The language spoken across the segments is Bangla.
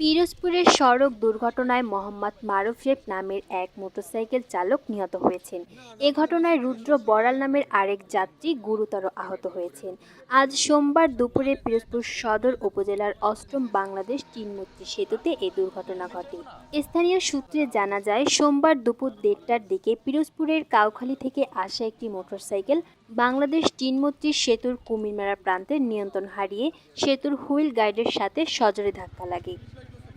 পিরোজপুরের সড়ক দুর্ঘটনায় মোহাম্মদ মারুফ শেখ নামের এক মোটরসাইকেল চালক নিহত হয়েছেন। এ ঘটনায় রুদ্র বড়াল নামের আরেক যাত্রী গুরুতর আহত হয়েছেন। আজ সোমবার দুপুরে পিরোজপুর সদর উপজেলার অষ্টম বাংলাদেশ চিনমূর্তি সেতুতে এই দুর্ঘটনা ঘটে। স্থানীয় সূত্রে জানা যায়, সোমবার দুপুর দেড়টার দিকে পিরোজপুরের কাউখালী থেকে আসা একটি মোটরসাইকেল বাংলাদেশ চিনমূর্তি সেতুর কুমিরমারা প্রান্তে নিয়ন্ত্রণ হারিয়ে সেতুর হুইল গাইডের সাথে সজোরে ধাক্কা লাগে।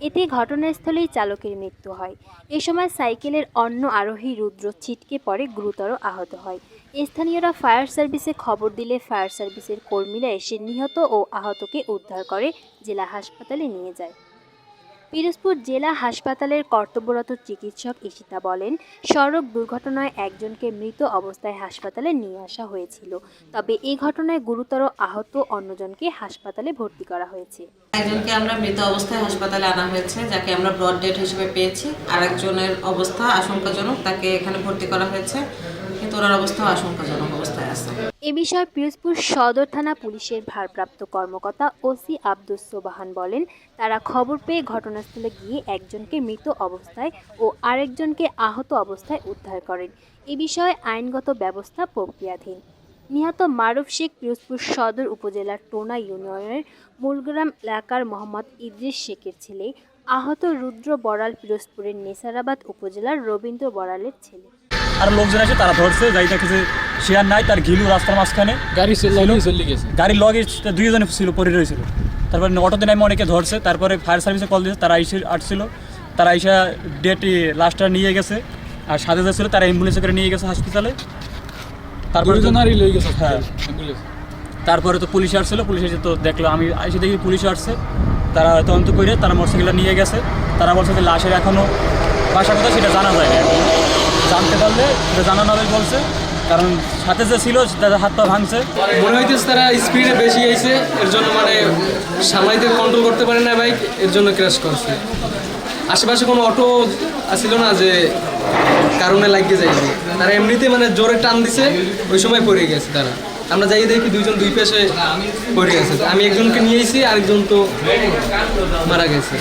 এতে ঘটনাস্থলেই চালকের মৃত্যু হয়। এ সময় সাইকেলের অন্য আরোহী রুদ্র ছিটকে পড়ে, গুরুতর আহত হয়। স্থানীয়রা ফায়ার সার্ভিসে খবর দিলে ফায়ার সার্ভিসের কর্মীরা এসে নিহত ও আহতকে উদ্ধার করে, জেলা হাসপাতালে নিয়ে যায়। পিরোজপুর জেলা হাসপাতালের কর্তব্যরত চিকিৎসক ইশিতা বলেন সড়ক দুর্ঘটনায় একজনকে মৃত অবস্থায় হাসপাতালে নিয়ে আসা হয়েছিল। তবে এই ঘটনায় গুরুতর আহত অন্যজনকে হাসপাতালে ভর্তি করা হয়েছে। একজনকে আমরা মৃত অবস্থায় হাসপাতালে আনা হয়েছে যাকে আমরা ব্রড ডেড হিসেবে পেয়েছি। আরেকজনের অবস্থা আশঙ্কাজনক তাকে এখানে ভর্তি করা হয়েছে। কিন্তু ওনার অবস্থাও আশঙ্কাজনক অবস্থায় আছে। এ বিষয়ে পিরোজপুর সদর থানা পুলিশের ভারপ্রাপ্ত কর্মকর্তা ওসি আব্দুস সোবাহান বলেন তারা খবর পেয়ে ঘটনাস্থলে গিয়ে একজনকে মৃত অবস্থায় ও আরেকজনকে আহত অবস্থায় উদ্ধার করেন। এ বিষয়ে আইনগত ব্যবস্থা প্রক্রিয়াধীন। নিহত মারুফ শেখ পিরোজপুর সদর উপজেলার টোনা ইউনিয়নের মূলগ্রাম এলাকার মোহাম্মদ ইদ্রিস শেখের ছেলে আহত রুদ্র বড়াল পিরোজপুরের নেসারাবাদ উপজেলার রবীন্দ্র বড়ালের ছেলে। আর লোকজন আছে তারা ধরছে যাই দেখেছে সে আর নাই তার ঘিলু রাস্তার মাঝখানে। গাড়ি গাড়ির লগে দুইজনে ছিল পড়ে রয়েছিল। তারপরে অটোতে নামে অনেকে ধরছে তারপরে ফায়ার সার্ভিসে কল দিয়েছে তারা এসে আসছিল। তারা এসে ডেট লাস্টটা নিয়ে গেছে আর সাথে যে ছিল তারা অ্যাম্বুলেন্সে করে নিয়ে গেছে হসপিটালে তারপরে হ্যাঁ। তারপরে তো পুলিশ আসছিল পুলিশ এসে তো দেখল আমি এসে দেখি পুলিশ আসছে। তারা তদন্ত করে তারা মোটরসাইকেলটা নিয়ে গেছে। তারা বলছে যে লাশের এখনও বাসা কোথায় সেটা জানা যায় না জানতে পারলে সেটা জানানো হবে বলছে। কারণ সাথে যে ছিল, তাদের হাত পা ভাঙছে। মনে হইতেছে তারা স্পিডে বেশি আইছে এর জন্য মানে সামাইতে কন্ট্রোল করতে পারে না বাইক এর জন্য ক্র্যাশ করছে। আশেপাশে কোনো অটো আসছিল না যে কারণে লাগিয়ে যাইছে তারা এমনিতে মানে জোরে টান দিছে, ওই সময় পড়ে গেছে তারা। আমরা যাই দেখি দুইজন দুই পাশে পড়ে গেছে আমি একজনকে নিয়েছি আরেকজন তো মারা গেছে।